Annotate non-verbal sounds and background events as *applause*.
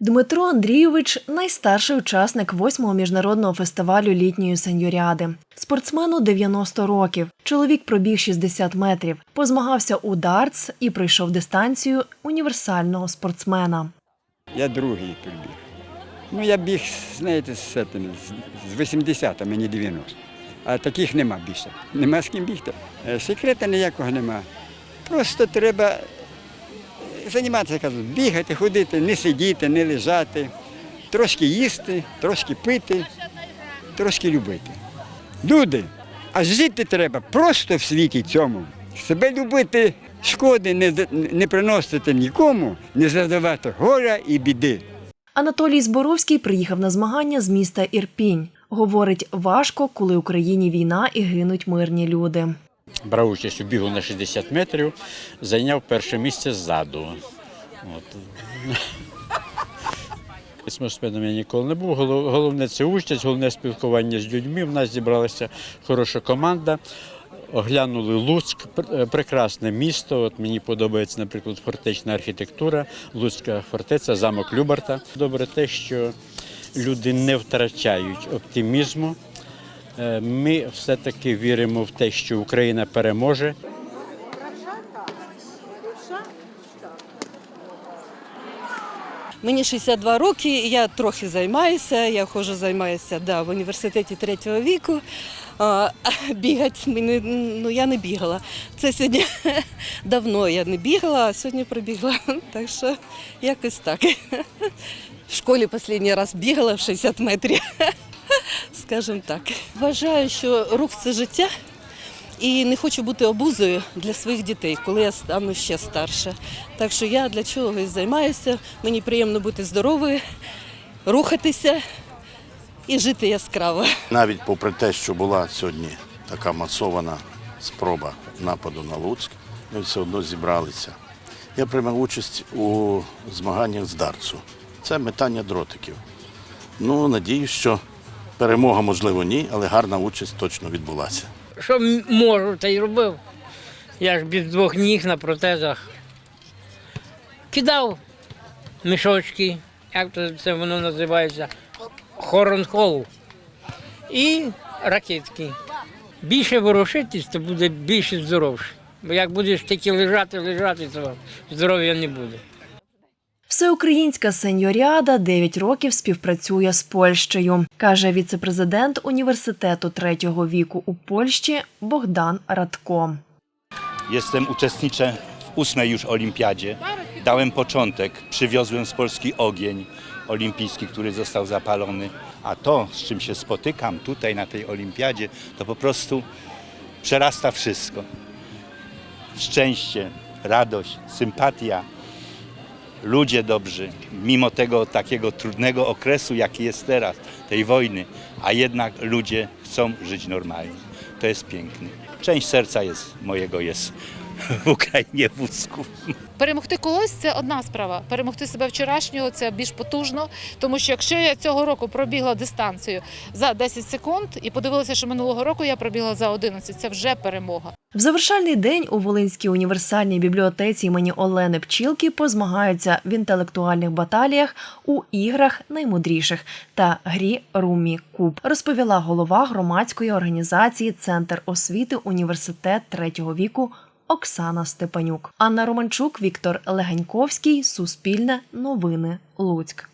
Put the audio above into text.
Дмитро Андрійович найстарший учасник восьмого міжнародного фестивалю літньої сеньоріади. Спортсмену 90 років. Чоловік пробіг 60 метрів, позмагався у дартс і пройшов дистанцію універсального спортсмена. Я другий прибіг. Ну, я біг, знаєте, з, з- з 80, а мені 90. А таких нема більше. Нема з ким бігти. Е, Секрета ніякого нема. Просто треба займатися, кажу, бігати, ходити, не сидіти, не лежати, трошки їсти, трошки пити, трошки любити. Люди, а жити треба просто в світі цьому. Себе любити, шкоди не, не приносити нікому, не завдавати горя і біди. Анатолій Зборовський приїхав на змагання з міста Ірпінь. Говорить, важко, коли Україні війна і гинуть мирні люди. Брав участь у бігу на 60 метрів, зайняв перше місце ззаду. От. Спортсменом я ніколи не був. Головне це участь, головне спілкування з людьми. В нас зібралася хороша команда. Оглянули Луцьк, е, прекрасне місто. От мені подобається, наприклад, фортечна архітектура, Луцька фортеця, замок Любарта. Добре те, що люди не втрачають оптимізму. Е, Ми все-таки віримо в те, що Україна переможе. Мені 62 роки, я трохи займаюся. Я ходжу займаюся да, в університеті третього віку. А, *laughs* бігати мені, ну, я не бігала. Це сьогодні *laughs* давно я не бігала, а сьогодні пробігла. *laughs* Так що якось так. В школі останній раз бігала в 60 метрів. Скажімо так. Вважаю, що рух це життя. І не хочу бути обузою для своїх дітей, коли я стану ще старше. Так що я для чого і займаюся. Мені приємно бути здоровою, рухатися і жити яскраво. Навіть попри те, що була сьогодні така масована спроба нападу на Луцьк, ми все одно зібралися. Я приймав участь у змаганнях з дартсу. Це метання дротиків. Ну, надіюсь, що перемога, можливо, ні, але гарна участь точно відбулася. Що можу, та й робив. Я ж без двох ніг на протезах. Кидав мішочки, як це воно називається, хоронхол. І ракетки. Більше ворушитись, то буде більше здоровше. Бо як будеш тільки лежати, лежати, то здоров'я не буде. Всеукраїнська сеньоріада 9 років співпрацює з Польщею, каже віцепрезидент університету третього віку у Польщі Богдан Радко. Jestem, uczestniczę w ósmej już olimpiadzie. Dałem początek, przywiozłem z Polski ogień olimpijski, który został zapalony. A to, z czym się spotykam tutaj na tej olimpiadzie, to po prostu przerasta wszystko. Szczęście, radość, sympatia, ludzie dobrzy, mimo tego takiego trudnego okresu, jaki jest teraz, tej wojny, a jednak ludzie chcą żyć normalnie. To jest piękne. Część serca jest mojego jest w Ukrainie, w Перемогти когось це одна справа. Перемогти себе вчорашнього це більш потужно, тому що якщо я цього року пробігла дистанцію за 10 секунд і подивилася, що минулого року я пробігла за 11, це вже перемога. В завершальний день у Волинській універсальній бібліотеці імені Олени Пчілки позмагаються в інтелектуальних баталіях у іграх наймудріших та грі Румі Куб, розповіла голова громадської організації Центр освіти університет третього віку. Оксана Степанюк, Анна Романчук, Віктор Легеньковський, Суспільне, Новини, Луцьк.